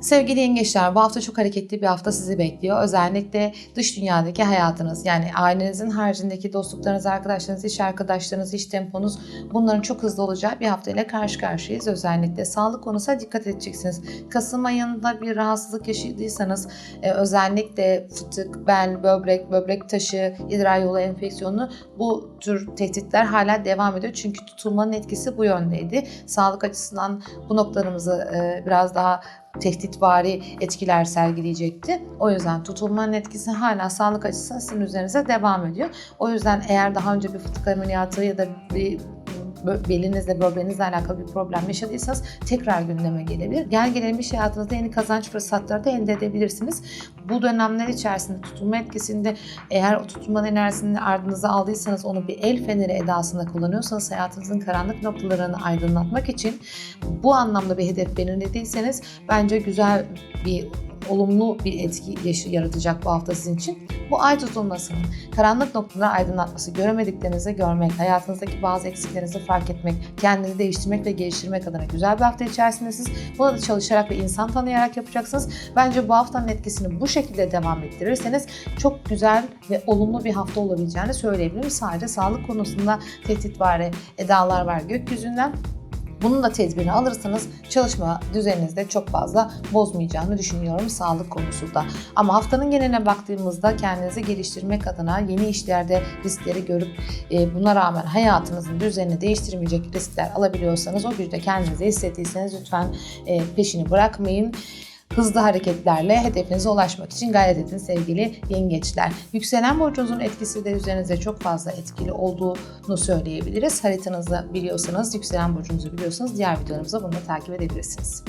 Sevgili yengeçler bu hafta çok hareketli bir hafta sizi bekliyor. Özellikle dış dünyadaki hayatınız yani ailenizin haricindeki dostluklarınız, arkadaşlarınız, iş arkadaşlarınız, iş temponuz bunların çok hızlı olacağı bir hafta ile karşı karşıyayız. Özellikle sağlık konusuna dikkat edeceksiniz. Kasım ayında bir rahatsızlık yaşadıysanız e, özellikle fıtık, bel, böbrek, böbrek taşı, idrar yolu enfeksiyonu bu tür tehditler hala devam ediyor. Çünkü tutulmanın etkisi bu yöndeydi. Sağlık açısından bu noktalarımızı e, biraz daha tehditvari etkiler sergileyecekti. O yüzden tutulmanın etkisi hala sağlık açısından sizin üzerinize devam ediyor. O yüzden eğer daha önce bir fıtık ameliyatı ya da bir belinizle, böbreğinizle alakalı bir problem yaşadıysanız tekrar gündeme gelebilir. Gel gelelim iş hayatınızda yeni kazanç fırsatları da elde edebilirsiniz. Bu dönemler içerisinde tutulma etkisinde eğer o tutulmanın enerjisini ardınıza aldıysanız onu bir el feneri edasında kullanıyorsanız hayatınızın karanlık noktalarını aydınlatmak için bu anlamda bir hedef belirlediyseniz bence güzel bir olumlu bir etki yaratacak bu hafta sizin için. Bu ay tutulmasının karanlık noktaları aydınlatması, göremediklerinizi görmek, hayatınızdaki bazı eksiklerinizi fark etmek, kendinizi değiştirmek ve geliştirmek adına güzel bir hafta içerisindesiniz. Buna da çalışarak ve insan tanıyarak yapacaksınız. Bence bu haftanın etkisini bu şekilde devam ettirirseniz çok güzel ve olumlu bir hafta olabileceğini söyleyebilirim. Sadece sağlık konusunda tehditvari edalar var gökyüzünden. Bunun da tedbirini alırsanız çalışma düzeninizde çok fazla bozmayacağını düşünüyorum sağlık konusunda. Ama haftanın geneline baktığımızda kendinizi geliştirmek adına yeni işlerde riskleri görüp e, buna rağmen hayatınızın düzenini değiştirmeyecek riskler alabiliyorsanız o güçte kendinizi hissettiyseniz lütfen e, peşini bırakmayın. Hızlı hareketlerle hedefinize ulaşmak için gayret edin sevgili yengeçler. Yükselen burcunuzun etkisi de üzerinize çok fazla etkili olduğunu söyleyebiliriz. Haritanızı biliyorsanız, yükselen burcunuzu biliyorsanız diğer videolarımıza bunu da takip edebilirsiniz.